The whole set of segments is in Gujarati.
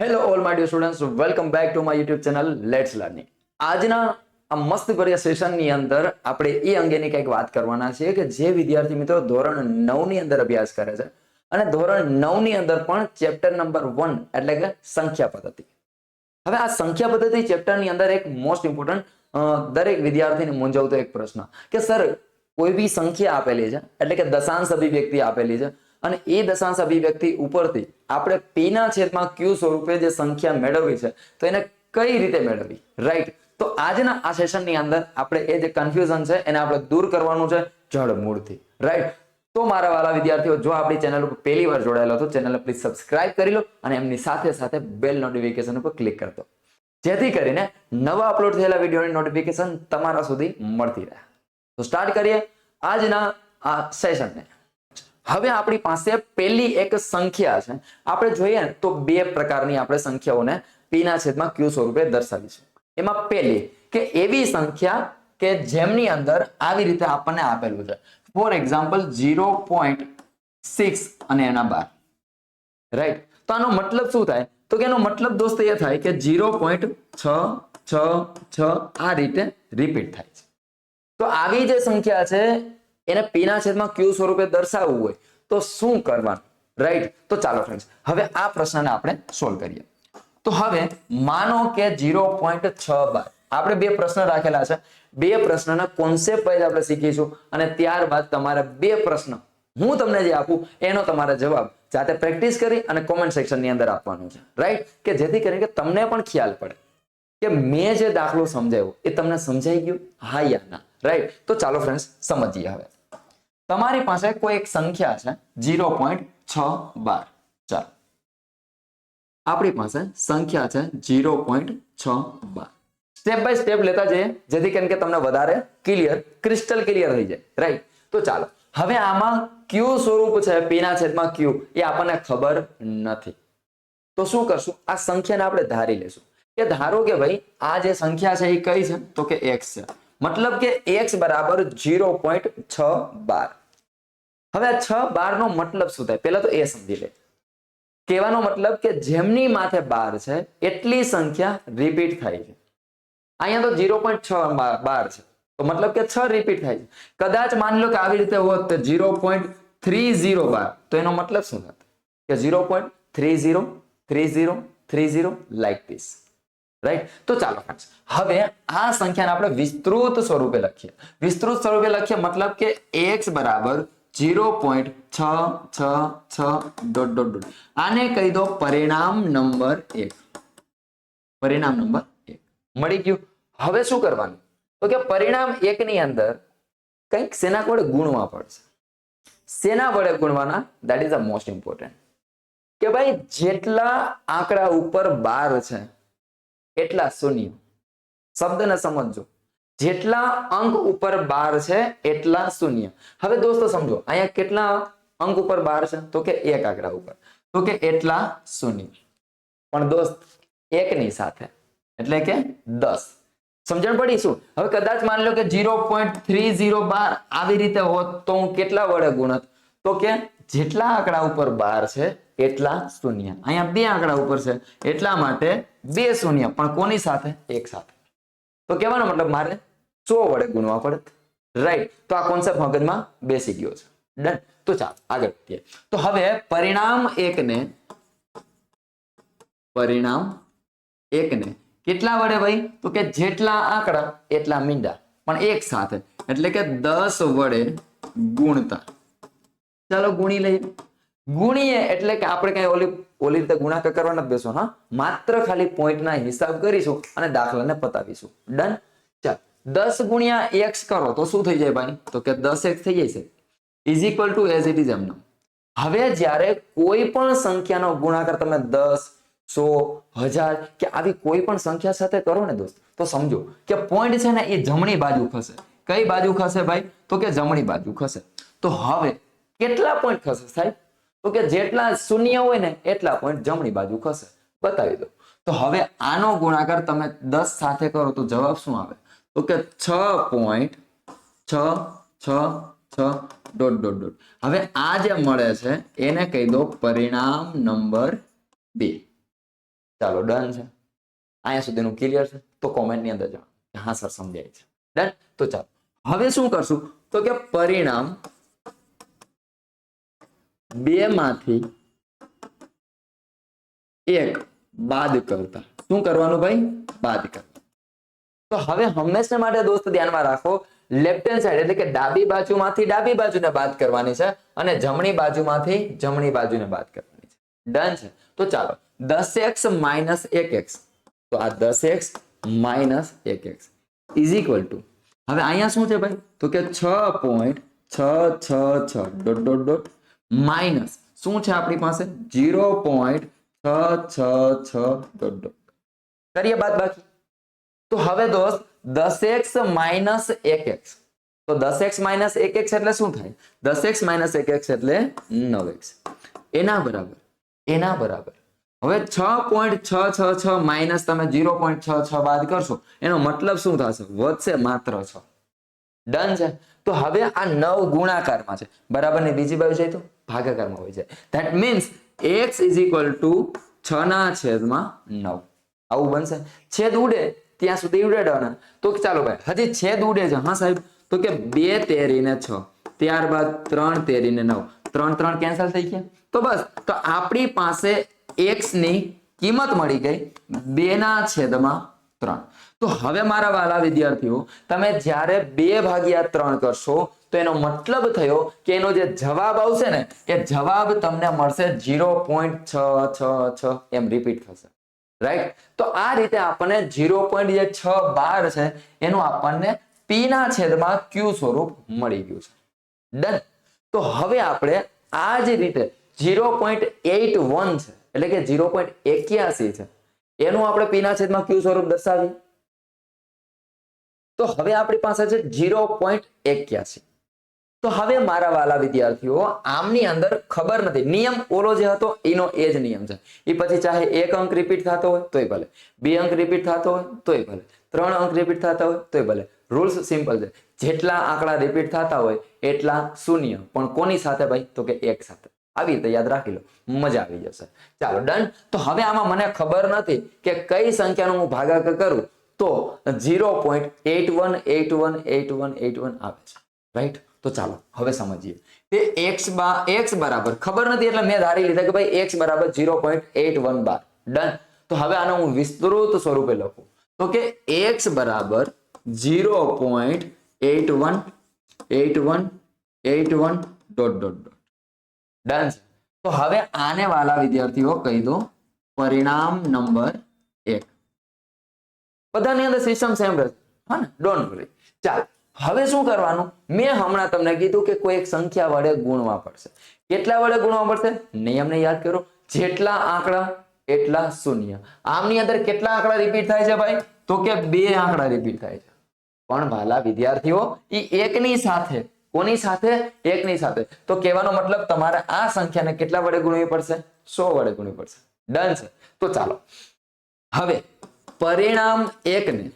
Hello all my dear students welcome back to my YouTube channel let's learning આજના આ મસ્તભર્યા સેશનની અંદર આપણે એ અંગેની કંઈક વાત કરવાના છીએ કે જે વિદ્યાર્થી મિત્રો ધોરણ નવની અંદર અભ્યાસ કરે છે અને ધોરણ નવની અંદર પણ ચેપ્ટર નંબર વન એટલે કે સંખ્યા પદ્ધતિ. હવે આ સંખ્યા પદ્ધતિ ચેપ્ટરની અંદર એક મોસ્ટ ઇમ્પોર્ટન્ટ દરેક વિદ્યાર્થીને મૂંઝવતો એક પ્રશ્ન. કે સર કોઈ બી સંખ્યા આપેલી છે? એટલે કે દશાંશ અભિવ્યક્તિ આપેલી છે. અને એ દશાંશ અભિવ્યક્તિ ઉપરથી આપણે પી ના છેદમાં ક્યુ સ્વરૂપે જે સંખ્યા મેળવવી છે, તો એને કઈ રીતે મેળવવી રાઈટ તો આજના આ સેશનની અંદર આપણે એ જે કન્ફ્યુઝન છે, એને આપણે દૂર કરવાનું છે જળ મૂળથી. રાઈટ તો મારા વાલા વિદ્યાર્થીઓ, જો આપણી ચેનલ ઉપર પહેલી વાર જોડાયેલો હતો ચેનલ પ્લીઝ સબસ્ક્રાઇબ કરી લો અને એમની સાથે સાથે બેલ નોટિફિકેશન ઉપર ક્લિક કરતો જેથી કરીને નવા અપલોડ થયેલા વિડીયોની નોટિફિકેશન તમારા સુધી મળતી રહે. તો સ્ટાર્ટ કરીએ આજના આ સેશનને હવે આપણી પાસે પહેલી એક સંખ્યા છે. આપણે જોઈએ તો બે પ્રકારની આપણે સંખ્યાઓને p છેદમાં q સ્વરૂપે દર્શાવીશું એમાં પહેલી કે એવી સંખ્યા કે જેમની અંદર આવી રીતે આપણને આપેલું છે. For example zero point six અને એના બાર. રાઈટ તો આનો મતલબ શું થાય? તો કે એનો મતલબ દોસ્ત એ થાય કે ઝીરો પોઈન્ટ છ છ છ આ રીતે રિપીટ થાય છે. તો આવી જે સંખ્યા છે એને p ના છેદમાં ક્યુ સ્વરૂપે દર્શાવવું હોય, તો શું કરવાનું? રાઈટ તો ચાલો ફ્રેન્ડ્સ હવે આ પ્રશ્નને આપણે સોલ્વ કરીએ. તો હવે માનો કે ઝીરો પોઈન્ટ છ બાર. આપણે બે પ્રશ્ન રાખેલા છે. બે પ્રશ્નના કોન્સેપ્ટ વાઇઝ આપણે શીખીશું અને ત્યારબાદ તમારે બે પ્રશ્ન હું તમને જે આપું, એનો તમારે જવાબ જાતે પ્રેક્ટિસ કરી અને કોમેન્ટ સેક્શનની અંદર આપવાનું છે. રાઈટ કે જેથી કરીને કે તમને પણ ખ્યાલ પડે કે મેં જે દાખલો સમજાવ્યો, એ તમને સમજાઈ ગયું? હા યા ના. રાઈટ તો ચાલો ફ્રેન્ડ્સ સમજીએ હવે. તમારી પાસે કોઈ એક સંખ્યા છે? ઝીરો પોઈન્ટ છ બાર. ચાલો. આપણી પાસે સંખ્યા છે ઝીરો પોઈન્ટ છ બાર. સ્ટેપ બાય સ્ટેપ લેતા જઈએ, જેથી કરીને કે તમને વધારે ક્લિયર, ક્રિસ્ટલ ક્લિયર થઈ જાય. રાઈટ? તો ચાલો. હવે આમાં ક્યુ સ્વરૂપ છે પી ના છેદમાં ક્યુ, એ આપણને ખબર નથી. તો શું કરશું? આ સંખ્યાને આપણે ધારી લેશું કે ધારો કે ભાઈ, આ જે સંખ્યા છે એ કઈ છે? તો કે એક્સ છે. મતલબ કે એક્સ બરાબર ઝીરો પોઈન્ટ છ બાર. હવે આ છ બાર નો મતલબ શું થાય? પેલા તો એ સમજી લે. કહેવાનો મતલબ કે જેમની માથે બાર છે, એટલી સંખ્યા રિપીટ થાય છે. અહીંયા તો ઝીરો પોઈન્ટ છ બાર છે. તો મતલબ કે છ રિપીટ થાય છે. કદાચ માની લો કે આવી રીતે હોત તો ઝીરો પોઈન્ટ થ્રી ઝીરો બાર. તો એનો મતલબ શું થાય કે zero point three zero three zero three zero like this right તો ચાલો હવે આ સંખ્યાને આપણે વિસ્તૃત સ્વરૂપે લખીએ. વિસ્તૃત સ્વરૂપે લખીએ મતલબ કે એક્સ બરાબર ઝીરો પોઈન્ટ છ છ છ ડોટ ડોટ ડોટ આને કહી દો પરિણામ નંબર એક. પરિણામ નંબર એક. મળી ગયું. હવે શું કરવાનું? તો કે પરિણામ એક ની અંદર કંઈક સેના વડે ગુણવા પડશે. સેના વડે ગુણવાના that is a most important કે ભાઈ જેટલા આંકડા ઉપર બાર છે, એટલા શૂન્ય. શબ્દને સમજજો. જેટલા અંક ઉપર બાર છે, એટલા શૂન્ય. હવે દોસ્તો સમજો, અહીંયા કેટલા અંક ઉપર બાર છે? તો કે એક આંકડા ઉપર. તો કે એટલા શૂન્ય. પણ દોસ્ત, એકની સાથે. એટલે કે દસ. સમજણ પડી શું? હવે કદાચ માની લો કે ઝીરો પોઈન્ટ થ્રી ઝીરો બાર આવી રીતે હોત તો હું કેટલા વડે ગુણત? તો કે જેટલા આંકડા ઉપર બાર છે, એટલા શૂન્ય. અહીંયા બે આંકડા ઉપર છે, એટલા માટે બે શૂન્ય. પણ કોની સાથે? એક સાથે. તો કહેવાનો મતલબ મારે સો વડે ગુણવા પડત. રાઈટ તો આ કોન્સેપ્ટ મગજમાં બેસી ગયો છે. ડન તો ચાલ, આગળ તો હવે પરિણામ એકને પરિણામ એકને કેટલા વડે ભાઈ? તો કે જેટલા આંકડા, એટલા મીંડા. પણ એક સાથે. એટલે કે દસ વડે ગુણતા. ચાલો ગુણી લઈએ. ગુણીએ એટલે કે આપણે કઈ ઓલી ઓલી રીતે ગુણાકાર કરવા નથી બેસો, હા? માત્ર ખાલી પોઈન્ટના હિસાબ કરીશું અને દાખલાને પતાવીશું. ડન દસ ગુણ્યા એક્સ કરો તો શું થઈ જાય ભાઈ? તો કે દસ એક્સ થઈ જાય છે is equal to as it is એમનો. હવે જ્યારે કોઈ પણ સંખ્યાનો ગુણાકાર તમે દસ, સો, હજાર કે આવી કોઈ પણ સંખ્યા સાથે કરો ને દોસ્ત, તો સમજો કે પોઈન્ટ છે ને એ જમણી બાજુ ખસે. કઈ બાજુ ખસે ભાઈ? તો કે જમણી બાજુ ખસે. તો હવે કેટલા પોઈન્ટ ખસે સાહેબ? તો કે જેટલા શૂન્ય હોય ને એટલા પોઈન્ટ જમણી બાજુ ખસે. બતાવી દો. તો હવે આનો ગુણાકાર તમે દસ સાથે કરો તો જવાબ શું આવે? તો કે છ પોઈન્ટ છ છ છ ડોટ ડોટ ડોટ હવે આ જે મળે છે, એને કહી દો પરિણામ નંબર બે. ચાલો ડન છે. અહીંયા સુધીનું ક્લિયર છે, તો કોમેન્ટની અંદર જણાવો હા સર સમજાય છે. ડન તો ચાલો. હવે શું કરશું? તો કે પરિણામ બે માંથી એક બાદ કરતા. શું કરવાનું ભાઈ? બાદ કરતા. તો હવે હંમેશા માટે દોસ્ત ધ્યાનમાં રાખો લેફ્ટ હેન્ડ સાઈડ એટલે કે ડાબી બાજુમાંથી ડાબી બાજુને બાદ કરવાની છે અને જમણી બાજુમાંથી જમણી બાજુને બાદ કરવાની છે. ડન છે. તો ચાલો, દસ એક્સ માઇનસ એક એક્સ. તો આ દસ એક્સ માઇનસ એક એક્સ. ઇઝ ઇક્વલ ટુ હવે અહીંયા શું છે ભાઈ? તો કે છ પોઈન્ટ છ છ છ. ડોટ ડોટ ડોટ માઇનસ શું છે આપણી પાસે? જીરો પોઈન્ટ છ છ છ. ડોટ ડોટ કરીએ બાદ બાકી તો હવે દોસ્ત, દસ એક્સ માઇનસ એક એક્સ. તો દસ એક્સ માઇનસ એક એક્સ એટલે શું થાય? દસ એક્સ માઇનસ એક એક્સ એટલે નવ એક્સ. એના બરાબર એના બરાબર. હવે છ પોઈન્ટ છ છ છ માઇનસ તમે જીરો પોઈન્ટ છ છ બાદ કરશો, એનો મતલબ શું થશે? વધશે માત્ર છ. ડન છે? તો હવે આ નવ ગુણાકારમાં છે. બરાબર ને? બીજી બાજુ જાય તો ભાગાકારમાં હોય જાય. That means X is equal to છ ના છેદમાં નવ. આવું બનશે. છેદ ઉડે ત્યાં સુધી ઉડાડવાના. તો ચાલો ભાઈ, હજી છેદ ઉડે છે. હા, સાહેબ. તો કે બે તેરીને છ, ત્યારબાદ ત્રણ તેરીને નવ. ત્રણ ત્રણ કેન્સલ થઈ ગયા. તો બસ, તો આપણી પાસે એક્સની કિંમત મળી ગઈ. બે ના છેદમાં ત્રણ. તો હવે મારા વાલા વિદ્યાર્થીઓ, તમે જ્યારે બે ભાગ્યા ત્રણ કરશો, તો એનો મતલબ થયો કે એનો જે જવાબ આવશે ને, એ જવાબ તમને મળશે જીરો પોઈન્ટ છ છ છ. એમ રિપીટ થશે. રાઈટ તો આ રીતે આપણને ઝીરો પોઈન્ટ જે છ બાર છે, એનું આપણને પી ના છેદમાં ક્યુ સ્વરૂપ મળી ગયું છે. ડન તો હવે આપણે આ જ રીતે જીરો પોઈન્ટ એટ વન છે, એટલે કે જીરો પોઈન્ટ એક્યાસી છે, એનું આપણે પી ના છેદમાં ક્યુ સ્વરૂપ દર્શાવીએ. તો હવે આપણી પાસે છે જીરો પોઈન્ટ એક્યાસી. તો હવે મારા વાલા વિદ્યાર્થીઓ, આમની અંદર ખબર નથી. નિયમ ઓલો જે હતો, એનો એ જ નિયમ છે. એ પછી ચાહે એક અંક રિપીટ થતો હોય, તોય ભલે. બે અંક રિપીટ થતો હોય, તોય ભલે. ત્રણ અંક રિપીટ થતા હોય, તોય ભલે. રૂલ્સ સિમ્પલ છે. જેટલા આંકડા રિપીટ થતા હોય, એટલા શૂન્ય. પણ કોની સાથે ભાઈ? તો કે એક સાથે. આવી રીતે યાદ રાખી લો. મજા આવી જશે. ચાલો ડન તો હવે આમાં મને ખબર નથી કે કઈ સંખ્યાનો હું ભાગાકાર કરું. તો zero point eight one eight one eight one eight one આવે છે. રાઈટ તો ચાલો, હવે સમજીએ. તે એક્સ બા એક્સ બરાબર ખબર નથી, એટલે મેં ધારી લીધા કે ભાઈ એક્સ બરાબર ઝીરો પોઈન્ટ એટ વન બાર ડન તો હવે આનો હું વિસ્તૃત સ્વરૂપે લખું. તો કે એક્સ બરાબર zero point eight one eight one eight one dot dot dot done છે તો હવે આને વાલા વિદ્યાર્થીઓ કહી દો પરિણામ નંબર એક. બધાની અંદર સિસ્ટમ સેમ રહેશે હા ને? ડોન્ટ વરી ચાલ. હવે શું કરવાનું? મેં હમણાં તમને કીધું કે કોઈ એક સંખ્યા વડે ગુણવા પડશે. કેટલા વડે ગુણવા પડશે? નિયમને યાદ કરો. જેટલા આંકડા, એટલા શૂન્ય. આમની અંદર કેટલા આંકડા રિપીટ થાય છે ભાઈ? તો કે બે આંકડા રિપીટ થાય છે. પણ વાલા વિદ્યાર્થીઓ એ એકની સાથે, કોની સાથે? એકની સાથે. તો કહેવાનો મતલબ તમારે આ સંખ્યાને કેટલા વડે ગુણવી પડશે? સો વડે ગુણવી પડશે. ડન છે. તો ચાલો. હવે, પરિણામ એકને.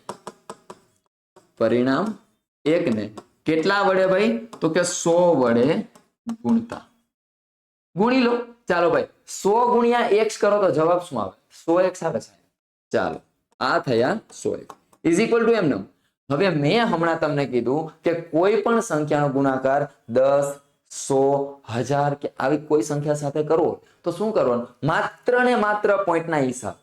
પરિણામ એકને કેટલા વડે ભાઈ? તો કે સો વડે ગુણતા. ગુણી લો. ચાલો ભાઈ. સો ગુણ્યા એક્સ કરો તો જવાબ શું આવે? સો એક્સ આવે સાહેબ ચાલો. આ થયા સો એક્સ ઇઝ ઇક્વલ ટુ એમ હવે મેં હમણાં તમને કીધું કે કોઈ પણ સંખ્યાનો ગુણાકાર દસ, સો, હજાર કે આવી કોઈ સંખ્યા સાથે કરવો તો શું કરવાનું? માત્ર ને માત્ર પોઈન્ટના હિસાબ.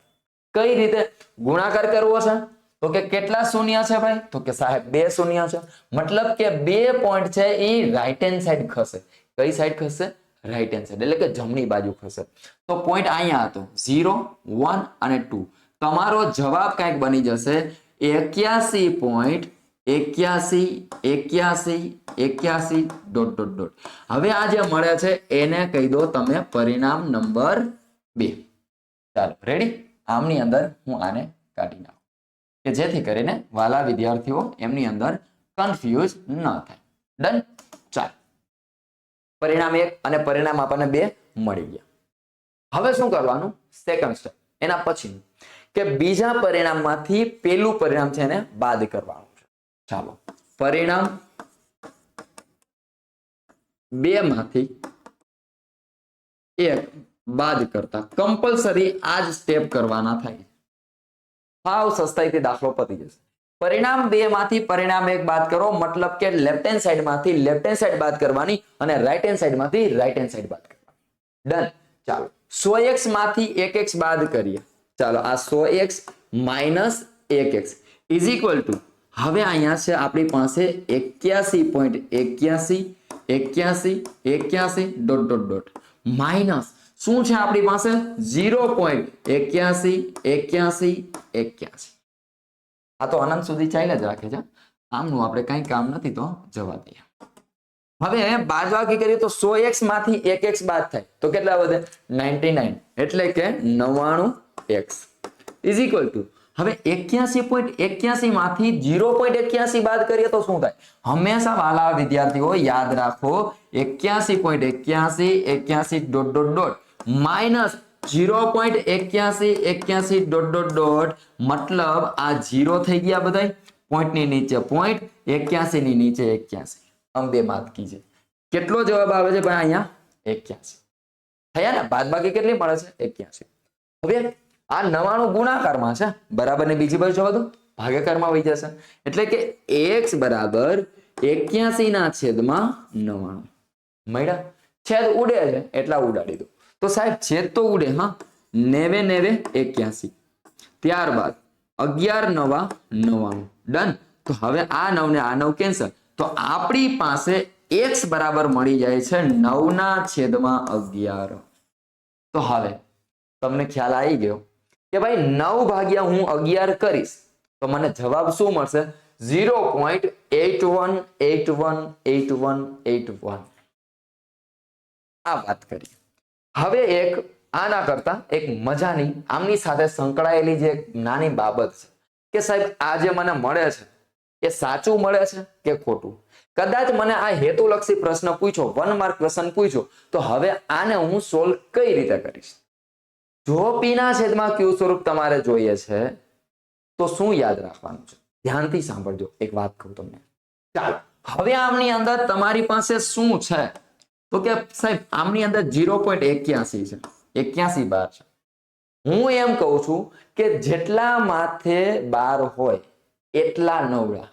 કઈ રીતે? ગુણાકાર કરવો છે? તો કે કેટલા શૂન્ય છે ભાઈ? તો કે સાહેબ, બે શૂન્ય છે. મતલબ કે બે પોઈન્ટ છે એ રાઈટ હેન્ડ સાઈડ ખસે. કઈ સાઈડ ખસે? રાઈટ હેન્ડ સાઈડ એટલે કે જમણી બાજુ ખસે. તો પોઈન્ટ અહીંયા હતો. ઝીરો વન અને ટુ તમારો જવાબ કાંઈક બની જશે. એક્યાસી પોઈન્ટ એક્યાસી એક્યાસી એક્યાસી ડોટ ડોટ ડોટ હવે આ જે મળે છે, એને કહી દો તમે પરિણામ નંબર બે. ચાલો રેડી આમની અંદર હું આને કાઢી નાખું. કે જેથી કરીને વાલા વિદ્યાર્થીઓ એમની અંદર કન્ફ્યુઝ ન થાય. ડન ચાલ. પરિણામ એક અને પરિણામ આપણને બે મળી ગયા. હવે શું કરવાનું? સેકન્ડ સ્ટેપ એના પછી કે બીજા પરિણામમાંથી પેલું પરિણામ છે એને બાદ કરવાનું છે. ચાલો. પરિણામ બે માંથી એક બાદ કરતા કમ્પલસરી આ જ સ્ટેપ કરવાના થાય. હાવ સસ્તાઈથી દાખલો પતી જશે. પરિણામ બે માંથી પરિણામ એક બાદ કરો, મતલબ કે લેફ્ટ હેન્ડ સાઈડમાંથી લેફ્ટ હેન્ડ સાઈડ બાદ કરવાની અને રાઈટ હેન્ડ સાઈડમાંથી રાઈટ હેન્ડ સાઈડ બાદ કરવાની. ડન ચાલો. સો એક્સમાંથી એક એક્સ બાદ કરીએ. ચાલો, આ સો એક્સ માઇનસ એક એક્સ ઇઝ ઇક્વલ ટુ હવે અહીંયા છે આપણી પાસે એક્યાસી પોઈન્ટ એક્યાસી એક્યાસી એક્યાસી ડોટ ડોટ ડોટ માઇનસ શું છે આપણી પાસે? ઝીરો પોઈન્ટ એક્યાસી એક્યાસી એક્યાસી. આ તો અનંત સુધી ચાલ્યા જ રાખે છે. આમનું આપણે કઈ કામ નથી તો જવા દઈએ. હવે બાદબાકી કરીએ તો સો એક્સમાંથી એક એક્સ બાદ થાય. તો કેટલા વધે? Ninety nine. એટલે કે નવ્વાણું એક્સ. ઇઝ ઇક્વલ ટુ હવે એક્યાસી પોઈન્ટ એક્યાસી માંથી જીરો પોઈન્ટ એક્યાસી બાદ કરીએ તો શું થાય? હંમેશા વાલા વિદ્યાર્થીઓ યાદ રાખો, એક્યાસી પોઈન્ટ એક્યાસી એક્યાસી dot dot dot. Minus zero point એક્યાસી એક્યાસી ડોટ ડોટ ડોટ મતલબ આ જીરો થઈ ગયા બધા પોઈન્ટની નીચે પોઈન્ટ એક્યાસી ની નીચે એક્યાસી. અંબે માતકી છે કેટલો જવાબ આવે છે ભાઈ અહીંયા? એક્યાસી. થયા ને? બાદ બાકી કેટલી મળે છે? એક્યાસી. હવે આ નવાણું ગુણાકારમાં છે. બરાબર ને બીજી બાજુ જોવા દો. ભાગાકારમાં વહી જશે. એટલે કે એક્સ બરાબર એક્યાસી ના છેદમાં નવાણું. મળ્યા? છેદ ઉડે છે. એટલા ઉડાડી દો. તો સાહેબ છે તો ઉડે, હા? નેવે નેવે એક્યાસી. ત્યારબાદ અગિયાર નવા નવાણું. ડન તો હવે આ નવ ને આ નવ કેન્સલ તો આપણી પાસે એક્સ બરાબર મળી જાય છે નવ ના છેદમાં અગિયાર. તો હવે તમને ખ્યાલ આવી ગયો કે ભાઈ નવ ભાગ્યા હું અગિયાર કરીશ, તો મને જવાબ શું મળશે? Zero point eight one eight one eight one eight one. આ વાત કરી હવે એક આના કરતા એક મજાની, આમની સાથે સંકળાયેલી જે નાની બાબત છે કે સાહેબ, આ જે મને મળે છે, એ સાચું મળે છે કે ખોટું? કદાચ મને આ હેતુલક્ષી પ્રશ્ન પૂછો, વન માર્ક પ્રશ્ન પૂછો, તો હવે આને હું સોલ્વ કઈ રીતે કરીશ? જો પીના છેદમાં ક્યુ સ્વરૂપ તમારે જોઈએ છે, તો શું યાદ રાખવાનું છે? ધ્યાનથી સાંભળજો, એક વાત કહું તમને. ચાલો, હવે આમની અંદર તમારી પાસે શું છે? તો કે સાહેબ, આમની અંદર ઝીરો પોઈન્ટ એક્યાસી છે. એક્યાસી બાર છે. હું એમ કહું છું કે જેટલા માથે બાર હોય એટલા નવડા.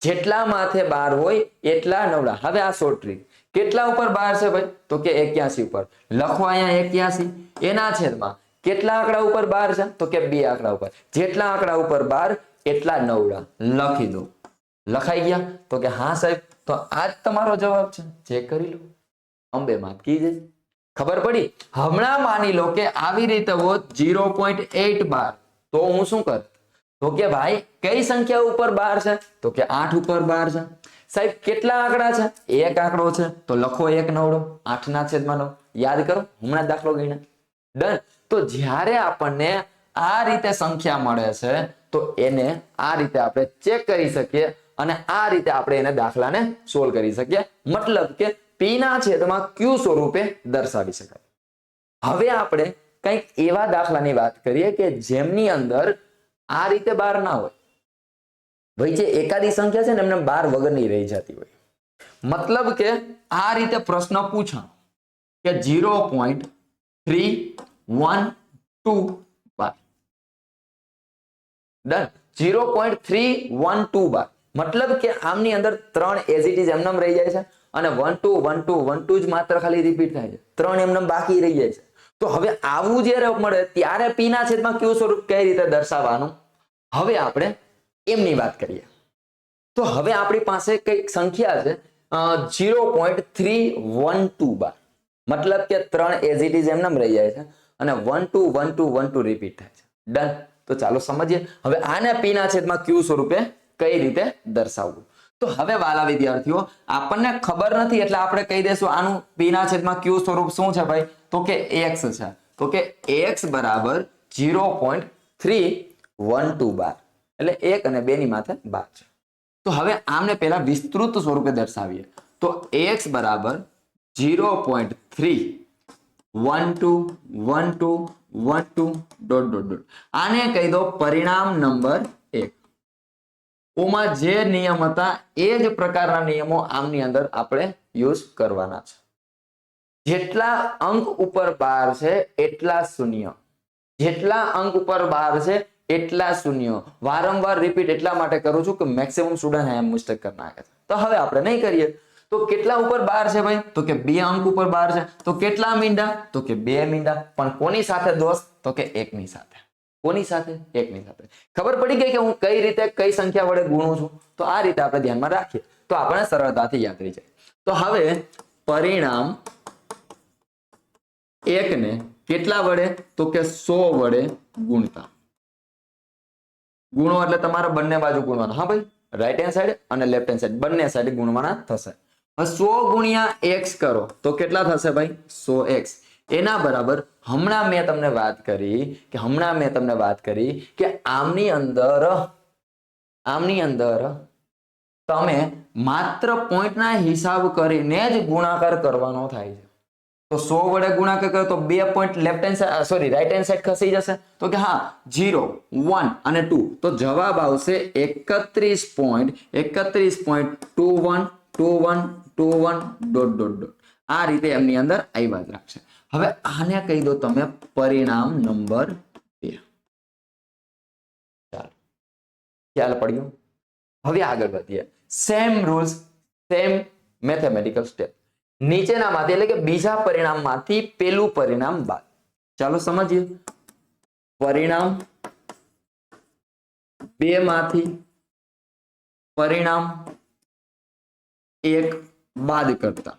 જેટલા માથે બાર હોય એટલા નવડા. હવે આ શોર્ટ ટ્રીક કેટલા ઉપર બાર છે ભાઈ? તો કે એક્યાસી ઉપર. લખો અહીંયા એક્યાસી. એના છેદમાં કેટલા આંકડા ઉપર બાર છે? તો કે બે આંકડા ઉપર. જેટલા આંકડા ઉપર બાર, એટલા નવડા. લખી દો. લખાઈ ગયા? તો કે હા સાહેબ, તો આ જ તમારો જવાબ છે. જે કરી લો. અંબે માફ કીજે ખબર પડી? હમણાં માની લો કે આવી રીતે હોત એટ બાર. તો હું શું કર? તો કે ભાઈ, કઈ સંખ્યા ઉપર બાર છે? તો કે આઠ ઉપર બાર છે. સાહેબ, કેટલા આંકડા છે? એક આંકડો છે. તો લખો એક નવડો. આઠ ના છેદમાં નવ. યાદ કરો, હમણાં દાખલો ગણ્યા. ડન. તો જ્યારે આપણને આ રીતે સંખ્યા મળે છે, તો એને આ રીતે આપણે ચેક કરી શકીએ અને આ રીતે આપણે એને દાખલાને સોલ્વ કરી શકીએ. મતલબ કે પી ના છેદમાં ક્યુ સ્વરૂપે દર્શાવી શકાય. હવે આપણે કંઈક એવા દાખલાની વાત કરીએ કે જેમની અંદર આ રીતે બાર ના હોય. ભાઈ જે એકાદી સંખ્યા છે ને એમને બાર વગરની રહી જતી હોય. મતલબ કે આ રીતે પ્રશ્ન પૂછા કે zero point three one two બાર. Done. Zero point three one two બાર. મતલબ કે આમની અંદર ત્રણ એઝ ઇટ ઇઝ એમનેમ રહી જાય છે. અને one two one two one two જ માત્ર ખાલી રિપીટ થાય છે. ત્રણ એમનેમ બાકી રહી જાય છે. તો હવે આવું જ્યારે મળે, ત્યારે પી ના છેદમાં ક્યુ સ્વરૂપ કઈ રીતે દર્શાવવાનું? હવે આપણે એમની વાત કરીએ. તો હવે આપણી પાસે કંઈક સંખ્યા છે zero point three one two બાર મતલબ કે ત્રણ એઝ ઇટ ઇઝ એમનેમ રહી જાય છે. અને one two one two one two repeat થાય છે. ડન તો ચાલો સમજીએ. હવે આને પી ના છેદમાં ક્યુ સ્વરૂપે કઈ રીતે દર્શાવવું? તો હવે વાલા વિદ્યાર્થીઓ, આપણને ખબર નથી એટલે આપણે કહી દઈશું આનું પી ના છેદમાં ક્યુ સ્વરૂપ શું છે ભાઈ? તો કે એક્સ છે. તો કે એક્સ બરાબર zero point three one two બાર. એટલે એક અને બે ની માથે બાર છે. તો હવે આમને પહેલા વિસ્તૃત સ્વરૂપે દર્શાવીએ. તો એક્સ બરાબર zero point three one two one two one two dot dot dot આને કહી દો પરિણામ નંબર એક. ઓમાં જે નિયમ હતા, એ જ પ્રકારના નિયમો આમની અંદર આપણે યુઝ કરવાના છે. જેટલા અંક ઉપર બાર છે, એટલા શૂન્ય. જેટલા અંક ઉપર બાર છે, એટલા શૂન્ય. વારંવાર રિપીટ એટલા માટે કરું છું કે મેક્સિમમ સ્ટુડન્ટ એમ મિસ્ટેક કરી નાખે તો હવે આપણે નહીં કરીએ. તો કેટલા ઉપર બાર છે ભાઈ? તો કે બે અંક ઉપર બાર છે. તો કેટલા મીંડા? તો કે બે મીંડા. પણ કોની સાથે દોસ્ત? તો કે એકની સાથે. કોની સાથે? એકની સાથે. ખબર પડી ગઈ કે હું કઈ રીતે કઈ સંખ્યા વડે ગુણું છું? તો આ રીતે આપણે ધ્યાનમાં રાખીએ. તો આપણે સરળતાથી યાદ રહી જાય. તો હવે પરિણામ એકને કેટલા વડે? તો કે સો વડે ગુણતા. ગુણો એટલે તમારે બંને બાજુ ગુણવાના. હા ભાઈ? રાઈટ હેન્ડ સાઈડ અને લેફ્ટ હેન્ડ સાઈડ બંને સાઈડ ગુણવાના થશે. સો ગુણ્યા એક્સ કરો. તો કેટલા થશે ભાઈ? સો એક્સ એના બરાબર હમણાં મેં તમને વાત કરી કે હમણાં મેં તમને વાત કરી કે આમની અંદર આમની અંદર તમે માત્ર પોઈન્ટના હિસાબ કરીને જ ગુણાકાર કરવાનો થાય છે. તો સો વડે ગુણાકાર કરો તો બે point left hand side sorry right hand side ખસી જશે. તો કે હા જીરો વન અને ટુ તો જવાબ આવશે એકત્રીસ પોઈન્ટ એકત્રીસ point two one two one two one dot dot dot આ રીતે એમની અંદર આવ્યા જ રાખશે. હવે આને કહી દો તમે પરિણામ નંબર બે. ખ્યાલ પડ્યો? હવે આગળ વધીએ. Same rules same mathematical step નીચેનામાંથી એટલે કે બીજા પરિણામમાંથી પેલું પરિણામ બાદ. ચાલો સમજીએ. પરિણામ બે માંથી પરિણામ એક બાદ કરતા.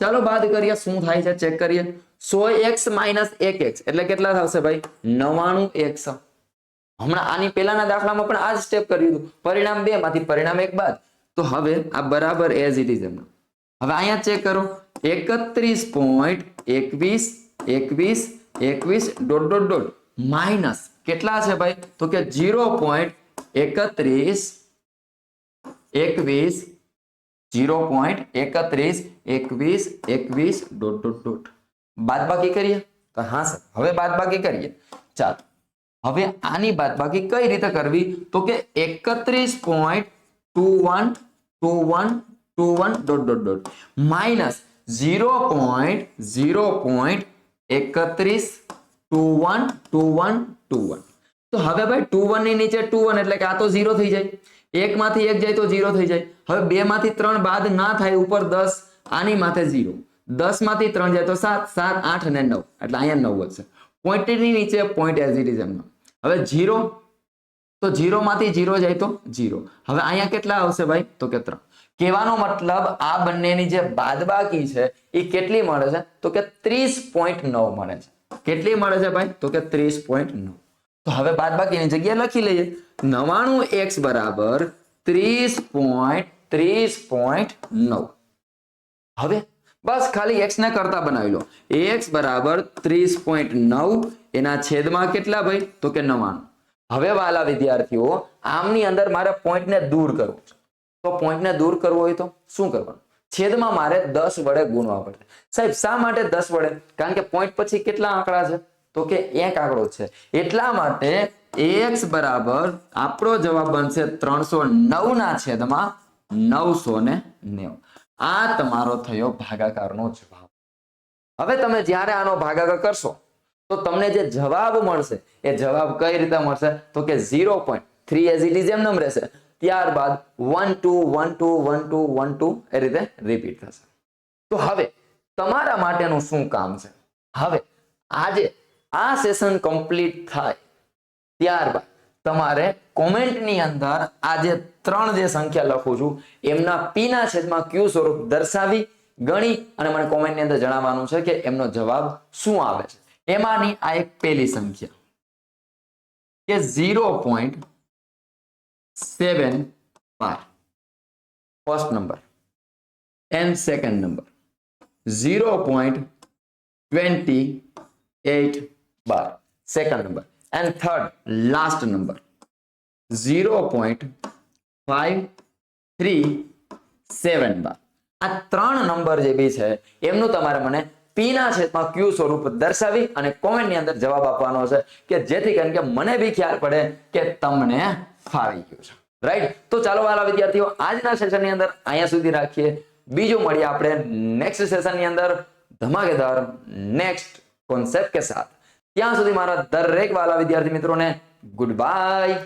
ચાલો બાદ કરીએ, શું થાય છે ચેક કરીએ. સો એક્સ માઇનસ એક એક્સ, એટલે કેટલા થશે ભાઈ? નવાણું એક્સ. હમણાં આની પહેલાના દાખલામાં પણ આ જ સ્ટેપ કર્યું હતું. પરિણામ બે માંથી પરિણામ એક બાદ. તો હવે આ બરાબર એઝ ઇટ ઇઝ એમનું હવે અહીંયા ચેક કરો. એકત્રીસ પોઈન્ટ એકવીસ એકવીસ એકવીસ ડોટ ડોટ ડોટ માઇનસ કેટલા છે ભાઈ? તો કે જીરો પોઈન્ટ એકત્રીસ, એકવીસ જીરો પોઈન્ટ એકત્રીસ, એકવીસ એકવીસ, ડોટ ડોટ ડોટ. બાદબાકી કરીએ? તો હા સર, હવે બાદબાકી કરીએ. ચાલો. હવે આની બાદબાકી કઈ રીતે કરવી? તો કે એકત્રીસ point two one two one two one dot dot dot. Minus zero point zero point એકત્રીસ two one two one two one. તો હવે ભાઈ ટુ વનની નીચે ટુ વન એટલે કે આ તો ઝીરો થઈ જાય. એક માંથી એક જાય તો ઝીરો થઈ જાય. હવે બે માંથી ત્રણ બાદ ના થાય ઉપર દસ, આની માથે ઝીરો. દસમાંથી ત્રણ જાય તો સાત સાત, આઠ અને નવ. એટલે અહીંયા નવ વધશે. પોઈન્ટની નીચે પોઈન્ટ એઝ ઇટ ઇઝ એમનો. હવે ઝીરો, તો ઝીરો માંથી ઝીરો જાય તો ઝીરો. હવે અહીંયા કેટલા આવશે ભાઈ? તો કે ત્રણ. કહેવાનો મતલબ આ બંનેની જે બાદબાકી છે, એ કેટલી મળે છે? તો કે ત્રીસ પોઈન્ટ નવ મળે છે. કેટલી મળે છે ભાઈ? તો કે ત્રીસ પોઈન્ટ નવ. તો હવે બાદબાકીની જગ્યાએ લખી લઈએ. નવાણું એક્સ બરાબર ત્રીસ પોઈન્ટ ત્રીસ પોઈન્ટ નવ. હવે બસ ખાલી એક્સ ને કરતા બનાવી લો. એક્સ બરાબર ત્રીસ પોઈન્ટ નવ, એના છેદમાં કેટલા ભાઈ? તો કે નવાણું હવે વાલા વિદ્યાર્થીઓ, આમની અંદર મારે પોઈન્ટ ને દૂર કરવું છે. તો point ને દૂર કરવો હોય તો શું કરવાનું? છેદમાં મારે દસ વડે ગુણવા પડશે સાહેબ, શા માટે દસ વડે? કારણ કે પોઈન્ટ પછી કેટલા આંકડા છે? તો કે એક આંકડો છે. એટલા માટે એક્સ બરાબર આપણો જવાબ બનશે ત્રણસો નવ ના છેદમાં નવસો ને નેવું. આ તમારો થયો ભાગાકારનો જવાબ. હવે તમે જ્યારે આનો ભાગાકાર કરશો, તો તમને જે જવાબ મળશે, એ જવાબ કઈ રીતે મળશે? તો કે zero point three as it is એમ નમ રહેશે. ત્યારબાદ one two one two one two one two એ રીતે રિપીટ થશે. તો હવે તમારા માટેનું શું કામ છે? હવે આજે આ સેશન કમ્પ્લીટ થાય ત્યારબાદ તમારે કોમેન્ટની અંદર આ જે ત્રણ જે સંખ્યા લખું છું, એમના પી ના છેદમાં ક્યુ સ્વરૂપ દર્શાવી, ગણી અને મને કોમેન્ટની અંદર જણાવવાનું છે કે એમનો જવાબ શું આવે છે. એમાંની આ એક પેલી સંખ્યા કે zero point seven bar first number and second number zero point twenty eight bar second number and third last number zero point five three seven bar આ ત્રણ નંબર જે બી છે, એમનું તમારે મને પીના છેદમાં ક્યુ સ્વરૂપ દર્શાવી અને કોમેન્ટની અંદર જવાબ આપવાનો છે કે જેથી કરીને કે મને બી ખ્યાલ પડે કે તમને ફાવી ગયું છે. રાઈટ તો ચાલો વાલા વિદ્યાર્થીઓ, આજના સેશનની અંદર અહીંયા સુધી રાખીએ. બીજું મળીએ આપણે નેક્સ્ટ સેશનની અંદર. ધમાકેદાર નેક્સ્ટ કોન્સેપ્ટ કે સાથ. ત્યાં સુધી મારા દરેક વાલા વિદ્યાર્થી મિત્રોને ગુડ બાય